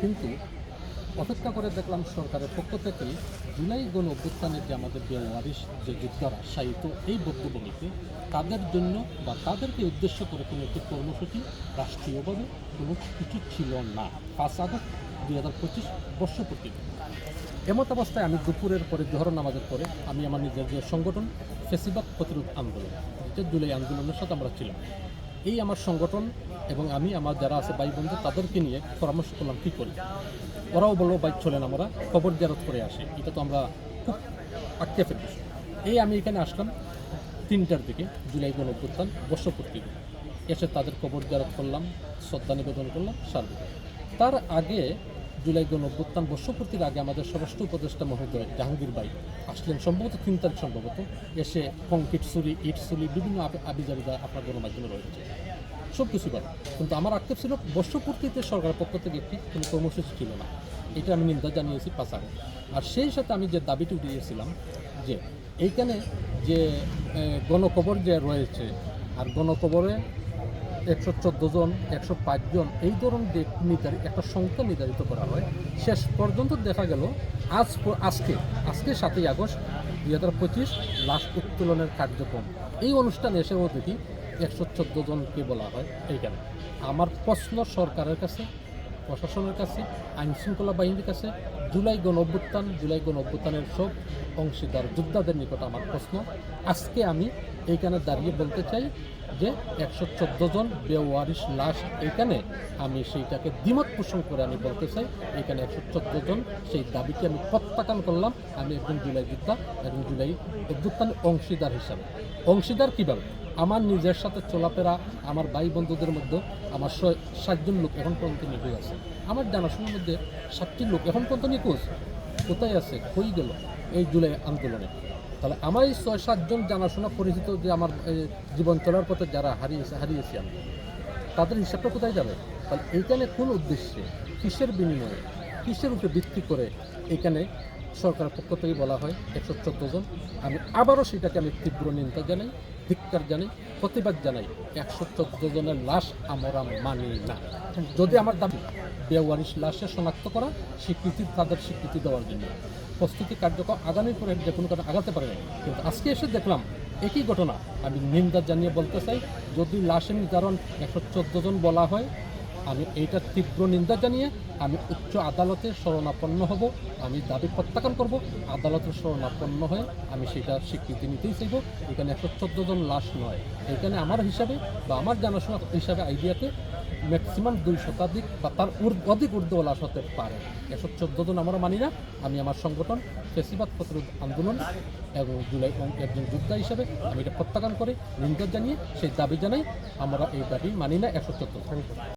কিন্তু অপেক্ষা করে দেখলাম সরকারের পক্ষ থেকে জুলাই গণ অভ্যুত্থানের যে আমাদের বেওয়ারিশ যে যোদ্ধারা সাহিত্য এই বক্তব্যগুলিতে তাদের জন্য বা তাদেরকে উদ্দেশ্য করে কোনো একটি কর্মসূচি রাষ্ট্রীয়ভাবে কোনো কিছু ছিল না। পাঁচ আগস্ট দুই হাজার পঁচিশ বর্ষপূর্তি এমত অবস্থায় আমি দুপুরের পরে জোহর নামাজের পরে আমি আমার নিজের যে সংগঠন ফেসিবাদ প্রতিরোধ আন্দোলন, যেটা জুলাই আন্দোলনের সাথে আমরা ছিলাম এই আমার সংগঠন এবং আমি, আমার যারা আছে ভাই বন্ধু তাদেরকে নিয়ে পরামর্শ করলাম, কী করি? ওরাও বলল বাইক চলেন আমরা খবর জারত করে আসি। এটা তো আমরা খুব আক্ষেপের বিষয় এই আমি এখানে আসলাম তিনটার দিকে, জুলাই গণ অভ্যুত্থান বর্ষপূর্তি এসে তাদের খবর জারত করলাম, শ্রদ্ধা নিবেদন করলাম, সার্বিক। তার আগে জুলাই গণ অভ্যুত্থান বর্ষপূর্তির আগে আমাদের স্বরাষ্ট্র উপদেষ্টা মহোদয় জাহাঙ্গীর ভাই আসলেন। সম্ভবত তিন তারিখ সম্ভবত। এসে কংক্রিট সুরি ইট সুরি বিভিন্ন আবি- আবিজাবিদা আপনার গণমাধ্যমে রয়েছে। সব কিছু পারে কিন্তু আমার আক্ষেপ ছিল, বর্ষপূর্তিতে সরকারের পক্ষ থেকে একটি কোনো কর্মসূচি ছিল না। এটা আমি নিন্দা জানিয়েছি পাশাপাশি আর সেই সাথে আমি যে দাবিটি উঠিয়েছিলাম যে এইখানে যে গণকবর যে রয়েছে, আর গণকবরে একশো চোদ্দ জন, একশো জন এই ধরনের নির্ধারিত একটা সংখ্যা নির্ধারিত করা হয়। শেষ পর্যন্ত দেখা গেল, আজ আজকে আজকে সাতই আগস্ট দুই হাজার পঁচিশ লাশ উত্তোলনের কার্যক্রম। এই অনুষ্ঠানে এসেও অতিথি একশো চোদ্দ জনকে বলা হয় এইখানে। আমার প্রশ্ন সরকারের কাছে প্রশাসনের কাছে, আইন শৃঙ্খলা বাহিনীর কাছে, জুলাই গণ অভ্যুত্থান, জুলাই গণ অভ্যুত্থানের সব অংশীদার যোদ্ধাদের নিকট আমার প্রশ্ন। আজকে আমি এইখানে দাঁড়িয়ে বলতে চাই যে একশো চোদ্দ জন বেওয়ারিশ লাশ এইখানে আমি সেইটাকে দ্বিমত পোষণ করে আমি বলতে চাই, এখানে একশো চোদ্দ জন সেই দাবিকে আমি প্রত্যাখ্যান করলাম, আমি একজন জুলাই যোদ্ধা এবং জুলাই অভ্যুত্থানের অংশীদার হিসাবে। অংশীদার কীভাবে? আমার নিজের সাথে চলাফেরা আমার ভাই বন্ধুদের মধ্যে আমার সাতজন লোক এখন পর্যন্ত নিখোঁজ আছে। আমার জানাশোনার মধ্যে সাতটি লোক এখন পর্যন্ত নিখোঁজ। কোথায় আছে? কই গেল এই জুলাই আন্দোলনে। তাহলে আমার এই ছয়, সাতজন জানাশোনা পরিচিত যে আমার জীবন চলার পথে যারা হারিয়েছে, হারিয়েছি আমি, তাদের হিসাবটা কোথায় যাবে? তাহলে এইখানে কোন উদ্দেশ্যে? কিসের বিনিময়ে? কিসের উপরে ভিত্তি করে এখানে সরকারের পক্ষ থেকে বলা হয় একশো চোদ্দ জন। আমি আবারও সেটাকে আমি তীব্র নিন্দা জানাই, ধিক্কার জানাই, প্রতিবাদ জানাই, একশো চোদ্দ জনের লাশ আমরা মানি না। যদি আমার দাবি বেওয়ারিশ লাশের শনাক্ত করা, স্বীকৃতি তাদের স্বীকৃতি দেওয়ার জন্য। প্রস্তুতি কার্যক্রম আগামীর পরে যে কোনো কারণে আগাতে পারে, কিন্তু আজকে এসে দেখলাম একই ঘটনা। আমি নিন্দা জানিয়ে বলতে চাই, যদি লাশের নির্ধারণ একশো চোদ্দ জন বলা হয় আমি এইটার তীব্র নিন্দা জানিয়ে আমি উচ্চ আদালতে শরণাপন্ন হব, আমি দাবি প্রত্যাখ্যান করব আদালতের শরণাপন্ন হয়ে আমি সেটা স্বীকৃতি নিতেই চাইব। এখানে একশো চোদ্দ জন লাশ নয়। এখানে আমার হিসাবে বা আমার জানাশোনা হিসাবে আইডিয়াতে ম্যাক্সিমাম দুই শতাধিক বা তার অধিক ঊর্ধ্ব লাশ হতে পারে। একশো চোদ্দ জন আমরা মানি না। আমি আমার সংগঠন ফেসিবাদ প্রতিরোধ আন্দোলন এবং জুলাই একজন যোদ্ধা হিসাবে আমি এটা প্রত্যাখ্যান করে নিন্দা জানিয়ে সেই দাবি জানাই। আমরা এই দাবি মানি না। একশো চোদ্দ